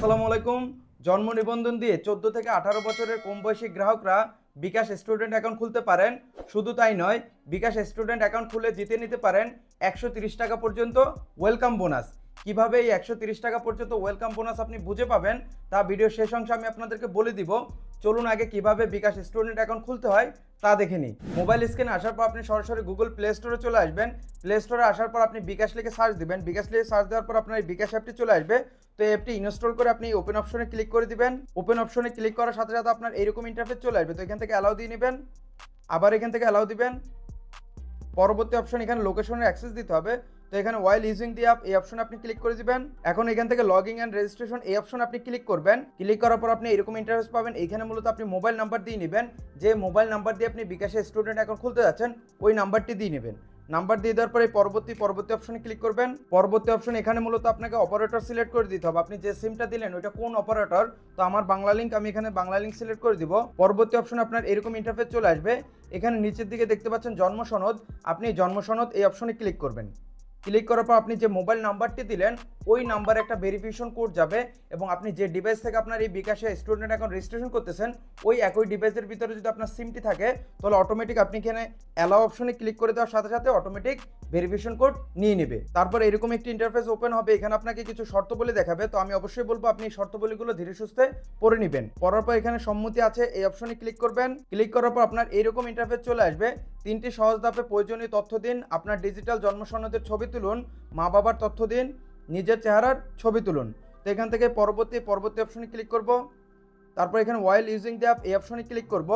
আসসালামু আলাইকুম। জন্ম নিবন্ধন দিয়ে চোদ্দ থেকে আঠারো বছরের কম বয়সী গ্রাহকরা বিকাশ স্টুডেন্ট অ্যাকাউন্ট খুলতে পারেন। শুধু তাই নয়, বিকাশ স্টুডেন্ট অ্যাকাউন্ট খুলে জিতে নিতে পারেন একশো টাকা পর্যন্ত ওয়েলকাম বোনাস। কীভাবে এই একশো টাকা পর্যন্ত ওয়েলকাম বোনাস আপনি বুঝে পাবেন, তা ভিডিও শেষ অংশে আমি আপনাদেরকে বলে দিব। চলুন আগে কীভাবে বিকাশ স্টুডেন্ট অ্যাকাউন্ট খুলতে হয়, তা দেখে নিই। মোবাইল স্ক্রিনে আসার পর আপনি সরাসরি গুগল প্লে স্টোরে চলে আসবেন। প্লে স্টোরে আসার পর আপনি বিকাশ লিখে সার্চ দিবেন। বিকাশ লিখে সার্চ দেওয়ার পর আপনার এই বিকাশ অ্যাপটি চলে আসবে। তো অ্যাপটি ইনস্টল করে আপনি ওপেন অপশনে ক্লিক করে দিবেন। ওপেন অপশনে ক্লিক করার সাথে সাথে আপনার এরকম ইন্টারফেস চলে আসবে। তো এখান থেকে অ্যালাউ দিয়ে নেবেন। আবার এখান থেকে অ্যালাউ দিবেন। পরবর্তী অপশন এখানে লোকেশনের অ্যাক্সেস দিতে হবে। তো এখানে ওয়াইল ইউজিং দি অ্যাপ এই অপশন আপনি ক্লিক করে দিবেন। এখন এখান থেকে লগইন অ্যান্ড রেজিস্ট্রেশন এই অপশন আপনি ক্লিক করবেন। ক্লিক করার পর আপনি এরকম ইন্টারফেস পাবেন। এখানে মূলত আপনি মোবাইল নাম্বার দিয়ে নেবেন। যে মোবাইল নাম্বার দিয়ে আপনি বিকাশে স্টুডেন্ট অ্যাকাউন্ট খুলতে যাচ্ছেন, ওই নাম্বারটি দিয়ে নেবেন। নাম্বার দিয়ে দেওয়ার পরে পরবর্তী পরবর্তী অপশনে ক্লিক করবেন। পরবর্তী অপশন এখানে মূলত আপনাকে অপারেটর সিলেক্ট করে দিতে হবে। আপনি যে সিমটা দিলেন, ওইটা কোন অপারেটর তো আমার বাংলা লিঙ্ক আমি এখানে বাংলা লিঙ্ক সিলেক্ট করে দিব। পরবর্তী অপশন আপনার এরকম ইন্টারফেস চলে আসবে। এখানে নিচের দিকে দেখতে পাচ্ছেন জন্ম সনদ। আপনি জন্ম সনদ এই অপশনে ক্লিক করবেন। ক্লিক করার পর আপনি যে মোবাইল নাম্বারটি দিলেন, ওই নাম্বারে একটা ভেরিফিকেশন কোড যাবে এবং আপনি যে ডিভাইস থেকে আপনার এই বিকাশে স্টুডেন্ট অ্যাকাউন্ট রেজিস্ট্রেশন করতেছেন, ওই একই ডিভাইসের ভিতরে যদি আপনার সিমটি থাকে, তাহলে অটোমেটিক আপনি এখানে অ্যালাউ অপশনে ক্লিক করে দেওয়ার সাথে সাথে অটোমেটিক ভেরিফিকেশন কোড নিয়ে নেবে। তারপর এরকম একটি ইন্টারফেস ওপেন হবে, এখানে আপনাকে কিছু শর্তবলী দেখাবে, তো আমি অবশ্যই বলব আপনি এই শর্তবলীগুলো ধীরে সুস্থে পড়ে নেবেন। পড়ার পর এখানে সম্মতি আছে, এই অপশনে ক্লিক করবেন। ক্লিক করার পর আপনার এইরকম ইন্টারফেস চলে আসবে। তিনটি সহজ ধাপে প্রয়োজনীয় তথ্য দিন, আপনার ডিজিটাল জন্ম সনদের ছবি তুলুন, মা বাবার তথ্য দিন, নিজের চেহারার ছবি তুলুন। তো এখান থেকে পরবর্তী পরবর্তী অপশনে ক্লিক করব। তারপর এখানে ওয়াইল ইউজিং দ্য অ্যাপ এই অপশনে ক্লিক করব।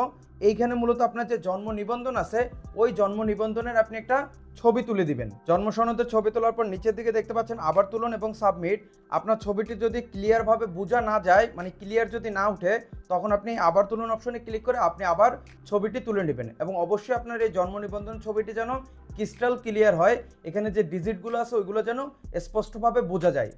এইখানে মূলত আপনার যে জন্ম নিবন্ধন আছে, ওই জন্ম নিবন্ধনের আপনি একটা ছবি তুলে দিবেন। জন্ম সনদের ছবি তোলার পর নিচের দিকে দেখতে পাচ্ছেন, আবার তুলুন এবং সাবমিট আপনার ছবিটি যদি ক্লিয়ারভাবে বোঝা না যায় মানে ক্লিয়ার যদি না উঠে, তখন আপনি আবার তুলুন অপশনে ক্লিক করে আপনি আবার ছবিটি তুলে নেবেন। এবং অবশ্যই আপনার এই জন্ম নিবন্ধন ছবিটি যেন ক্রিস্টাল ক্লিয়ার হয়। এখানে যে ডিজিটগুলো আছে, ওইগুলো যেন স্পষ্টভাবে বোঝা যায়।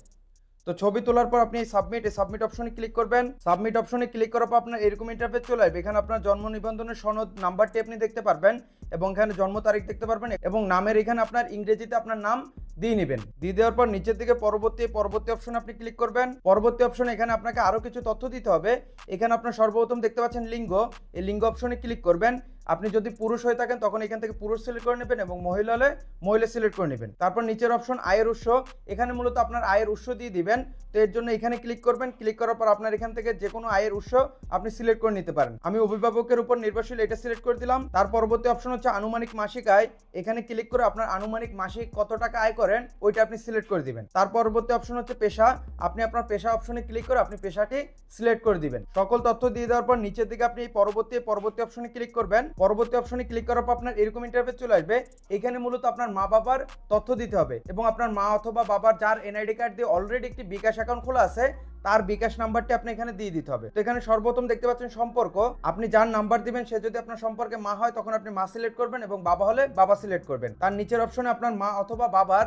তো ছবি তোলার পর আপনি সাবমিট সাবমিট অপশনে ক্লিক করবেন। সাবমিট অপশনে ক্লিক করার পর আপনার এরকম ইন্টারফেস চলে আসবে। এখানে আপনার জন্ম নিবন্ধনের সনদ নাম্বারটি আপনি দেখতে পারবেন এবং এখানে জন্ম তারিখ দেখতে পারবেন এবং নামের এখানে আপনার ইংরেজিতে আপনার নাম দিয়ে নেবেন। দিয়ে দেওয়ার পর নিচের দিকে পরবর্তী পরবর্তী অপশন আপনি ক্লিক করবেন। পরবর্তী অপশনে এখানে আপনাকে আরও কিছু তথ্য দিতে হবে। এখানে আপনার সর্বপ্রথম দেখতে পাচ্ছেন লিঙ্গ। এই লিঙ্গ অপশনে ক্লিক করবেন। আপনি যদি পুরুষ হয়ে থাকেন, তখন এখান থেকে পুরুষ সিলেক্ট করে নেবেন এবং মহিলা হলে মহিলা সিলেক্ট করে নেবেন। তারপর নিচের অপশন আয়ের উৎস। এখানে মূলত আপনার আয়ের উৎস দিয়ে দিবেন। তো এর জন্য এখানে ক্লিক করবেন। ক্লিক করার পর আপনার এখান থেকে যে কোনো আয়ের উৎস আপনি সিলেক্ট করে নিতে পারেন। আমি অভিভাবকের উপর নির্ভরশীল এটা সিলেক্ট করে দিলাম। তার পরবর্তী অপশন হচ্ছে আনুমানিক মাসিক আয়। এখানে ক্লিক করে আপনার আনুমানিক মাসিক কত টাকা আয় করেন, ওইটা আপনি সিলেক্ট করে দিবেন। তার পরবর্তী অপশন হচ্ছে পেশা। আপনি আপনার পেশা অপশনে ক্লিক করে আপনি পেশাটি সিলেক্ট করে দিবেন। সকল তথ্য দিয়ে দেওয়ার পর নিচের দিকে আপনি এই পরবর্তী পরবর্তী অপশনে ক্লিক করবেন। পরবর্তী অপশনে ক্লিক করার পর আপনার এরকম ইন্টারফেস চলে আসবে। এখানে মূলত আপনার মা বাবার তথ্য দিতে হবে এবং আপনার মা অথবা বাবার যার এনআইডি কার্ড দিয়ে অলরেডি একটি বিকাশ অ্যাকাউন্ট খোলা আছে, তার বিকাশ নাম্বারটি আপনি এখানে দিয়ে দিতে হবে। তো এখানে সর্বপ্রথম দেখতে পাচ্ছেন সম্পর্ক। আপনি যার নাম্বার দিবেন, সে যদি আপনার সম্পর্কে মা হয়, তখন আপনি মা সিলেক্ট করবেন এবং বাবা হলে বাবা সিলেক্ট করবেন। তার নিচের অপশনে আপনার মা অথবা বাবার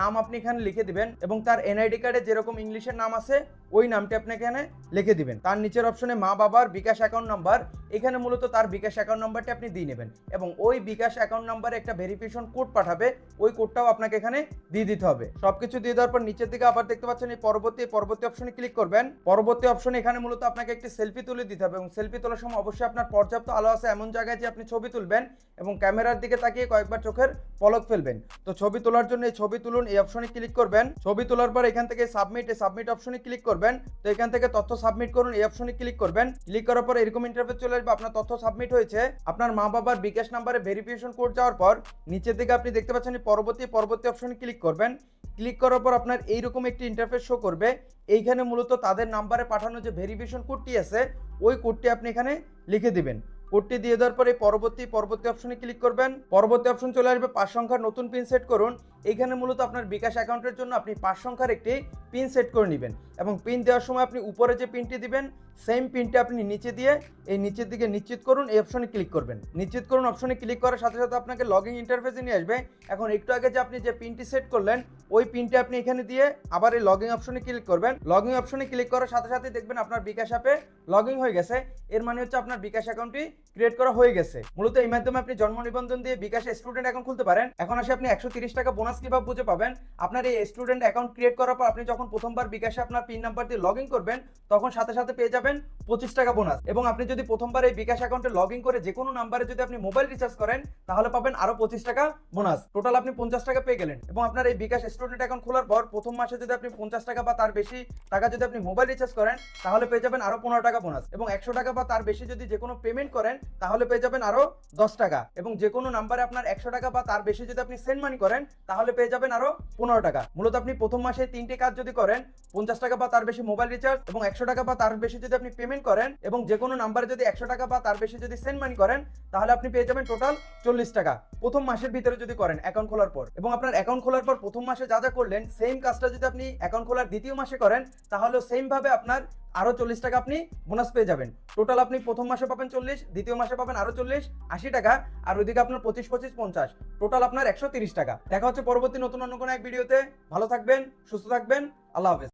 নাম আপনি এখানে লিখে দিবেন এবং তার এনআইডি কার্ডে যেরকম ইংলিশের নাম আছে, ওই নামটি আপনি এখানে লিখে দিবেন। তার নিচের অপশনে মা বাবার বিকাশ অ্যাকাউন্ট নাম্বার এখানে মূলত তার বিকাশ অ্যাকাউন্ট নাম্বারটি আপনি দিয়ে নেবেন এবং ওই বিকাশ অ্যাকাউন্ট নাম্বারে একটা ভেরিফিকেশন কোড পাঠাবে, ওই কোডটাও আপনাকে এখানে দিয়ে দিতে হবে। সবকিছু দিয়ে দেওয়ার পর নিচের দিকে আবার দেখতে পাচ্ছেন, এই পরবর্তী পরবর্তী অপশনে ক্লিক করবেন। পরবর্তী অপশনে এখানে মূলত আপনাকে একটি সেলফি তুলে দিতে হবে এবং সেলফি তোলার সময় অবশ্যই আপনার পর্যাপ্ত আলো আছে এমন জায়গায় যে আপনি ছবি তুলবেন এবং ক্যামেরার দিকে তাকিয়ে কয়েকবার চোখের পলক ফেলবেন। তো ছবি তোলার জন্য এই ছবি তুলুন এই অপশনে ক্লিক করবেন। ছবি তোলার পর এখান থেকে সাবমিট, এই সাবমিট অপশনে ক্লিক করবেন। তো এখান থেকে তথ্য সাবমিট করুন, এই অপশনে ক্লিক করবেন। ক্লিক করার পর এরকম ইন্টারফেস চলে আসবে, আপনার তথ্য সাবমিট হয়েছে। আপনার মা বাবার বিকাশ নাম্বারে ভেরিফিকেশন কোড যাওয়ার পর নিচের দিকে আপনি দেখতে পাচ্ছেন পরবর্তী পরবর্তী অপশনে ক্লিক করবেন। ক্লিক করার পর আপনার এইরকম একটি ইন্টারফেস শো করবে। এইখানে মূলত তাদের নাম্বারে পাঠানো যে ভেরিফিকেশন কোডটি আছে, ওই কোডটি আপনি এখানে লিখে দিবেন। কোডটি দিয়ে দেওয়ার পরে পরবর্তী পরবর্তী অপশনে ক্লিক করবেন। পরবর্তী অপশন চলে আসবে, পাঁচ সংখ্যার নতুন পিন সেট করুন। এইখানে মূলত আপনার বিকাশ অ্যাকাউন্টের জন্য আপনি পাঁচ সংখ্যার একটি পিন সেট করে নেবেন এবং পিন দেওয়ার সময় আপনি উপরে যে পিনটি দিবেন, সেম পিনটি আপনি নিচে দিয়ে এই নিচের দিকে নিশ্চিত করুন, এই অপশনে ক্লিক করবেন। নিশ্চিত করুন, অপশনে ক্লিক করার সাথে সাথে আপনাকে লগ ইন ইন্টারফেসে নিয়ে আসবে। এখন একটু আগে যে আপনি যে পিনটি সেট করলেন, ওই পিনটি আপনি এখানে দিয়ে আবার এই লগ অপশনে ক্লিক করবেন। লগ অপশনে ক্লিক করার সাথে সাথে দেখবেন আপনার বিকাশ অ্যাপে লগ হয়ে গেছে। এর মানে হচ্ছে আপনার বিকাশ অ্যাকাউন্টটি ক্রিয়েট করা হয়ে গেছে। মূলত এই মাধ্যমে আপনি জন্ম নিবন্ধন দিয়ে বিকাশে স্টুডেন্ট অ্যাকাউন্ট খুলতে পারেন। এখন আসে আপনি একশো তিরিশ টাকা বোনাস কীভাবে বুঝে পাবেন? আপনার এই স্টুডেন্ট অ্যাকাউন্ট ক্রিয়েট করার পর আপনি যখন প্রথমবার বিকাশে আপনার পিন নাম্বার দিয়ে লগ করবেন, তখন সাথে সাথে পেয়ে যাবেন পঁচিশ টাকা বোনাস এবং আপনি যদি প্রথমবার এই বিকাশ অ্যাকাউন্টে লগ করে যে কোনো নাম্বারে যদি আপনি মোবাইল রিচার্জ করেন, তাহলে পাবেন আরও পঁচিশ টাকা বোনাস টোটাল আপনি পঞ্চাশ টাকা পেয়ে গেলেন। এবং আপনার এই বিকাশ স্টুডেন্ট অ্যাকাউন্ট খোলার পর প্রথম মাসে যদি আপনি পঞ্চাশ টাকা বা তার বেশি টাকা যদি আপনি মোবাইল রিচার্জ করেন, তাহলে পেয়ে যাবেন আরও পনেরো টাকা বোনাস এবং একশো টাকা বা তার বেশি যদি যে কোনো পেমেন্ট করেন তাহলে পেয়ে যাবেন আরও দশ টাকা। এবং যে কোনো নাম্বারে আপনার একশো টাকা বা তার বেশি যদি আপনি সেন্ড মানি করেন, তাহলে পেয়ে যাবেন আরও পনেরো টাকা। মূলত আপনি প্রথম মাসে তিনটে কাজ যদি করেন, পঞ্চাশ টাকা বা তার বেশি মোবাইল রিচার্জ এবং একশো টাকা বা তার বেশি যদি আপনি পেমেন্ট করেন এবং যে কোনো নাম্বারে যদি একশো টাকা বা তার বেশি যদি সেন্ড মানি করেন, তাহলে আপনি পেয়ে যাবেন টোটাল চল্লিশ টাকা। প্রথম মাসের ভিতরে যদি করেন অ্যাকাউন্ট খোলার পর। এবং আপনার অ্যাকাউন্ট খোলার পর প্রথম মাসে যা যা করলেন সেম কাজটা যদি আপনি অ্যাকাউন্ট খোলার দ্বিতীয় মাসে করেন তাহলে সেম ভাবে আপনার আরও চল্লিশ টাকা আপনি বোনাস পেয়ে যাবেন। টোটাল আপনি প্রথম মাসে পাবেন চল্লিশ, দ্বিতীয় মাসে পাবেন আরও চল্লিশ, আশি টাকা, আর ওইদিকে আপনার পঁচিশ পঁচিশ, পঞ্চাশ। টোটাল আপনার একশো তিরিশ টাকা। দেখা হচ্ছে পরবর্তী নতুন অন্য কোনো এক ভিডিওতে ভালো থাকবেন, সুস্থ থাকবেন। আল্লাহ হাফেজ।